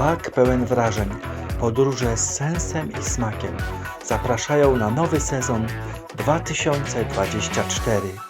Bak pełen wrażeń, podróże z sensem i smakiem zapraszają na nowy sezon 2024.